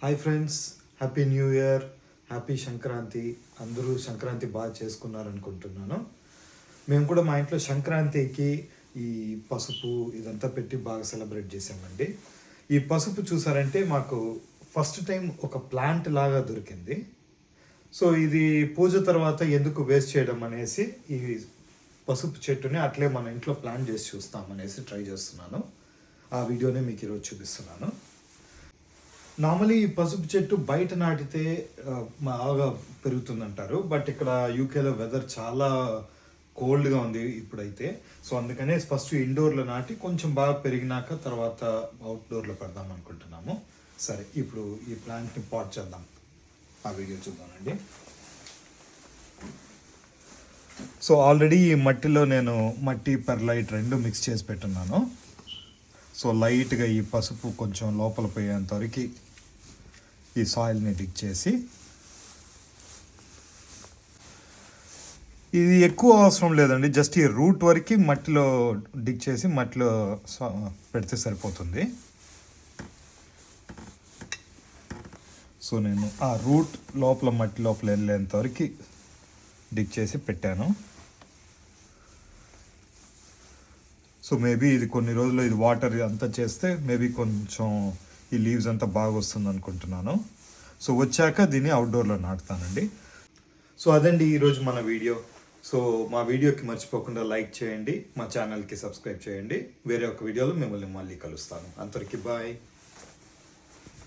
Hi friends happy new year happy Sankranti అందరూ సంక్రాంతి బాగా చేసుకున్నారనుకుంటున్నాను. మేము కూడా మా ఇంట్లో సంక్రాంతికి ఈ పసుపు ఇదంతా పెట్టి బాగా సెలబ్రేట్ చేసామండి ఈ పసుపు చూసారంటే మాకు ఫస్ట్ టైం ఒక ప్లాంట్ లాగా దొరికింది. సో ఇది పూజ తర్వాత ఎందుకు వేస్ట్ చేయడం అనేసి ఈ పసుపు చెట్టుని అట్లే మన ఇంట్లో ప్లాన్ చేసి చూస్తాం అనేసి ట్రై చేస్తున్నాను. ఆ వీడియోనే మీకు ఈరోజు చూపిస్తున్నాను. నార్మలీ ఈ పసుపు చెట్టు బయట నాటితే బాగా పెరుగుతుందంటారు. బట్ ఇక్కడ యూకేలో వెదర్ చాలా కోల్డ్గా ఉంది ఇప్పుడైతే. సో అందుకనే ఫస్ట్ ఇండోర్లో నాటి కొంచెం బాగా పెరిగినాక తర్వాత అవుట్డోర్లో పెడదాం అనుకుంటున్నాము. సరే ఇప్పుడు ఈ ప్లాంట్ని పాట్ చేద్దాం. ఆ వీడియో చూద్దామండి. సో ఆల్రెడీ ఈ మట్టిలో నేను మట్టి పెర్లైట్ రెండు మిక్స్ చేసి పెట్టున్నాను. సో లైట్గా ఈ పసుపు కొంచెం లోపల పోయేంత వరకు ఈ సాయిల్ని డిక్ చేసి ఇది ఎక్కువ అవసరం లేదండి. జస్ట్ ఈ రూట్ వరకు మట్టిలో డిక్ చేసి మట్టిలో పెడితే సరిపోతుంది. సో నేను ఆ రూట్ లోపల మట్టి లోపల వెళ్ళేంత వరకు డిక్ చేసి పెట్టాను. సో మేబీ ఇది కొన్ని రోజులు ఇది వాటర్ అంతా చేస్తే మేబీ కొంచెం ఈ లీవ్స్ అంతా బాగా వస్తుంది అనుకుంటున్నాను. సో వచ్చాక దీన్ని అవుట్డోర్లో నాటుతానండి. సో అదండి ఈరోజు మన వీడియో. సో మా వీడియోకి మర్చిపోకుండా లైక్ చేయండి మా ఛానల్కి సబ్స్క్రైబ్ చేయండి. వేరే ఒక వీడియోలో మిమ్మల్ని మళ్ళీ కలుస్తాను. అంతవరకు బాయ్.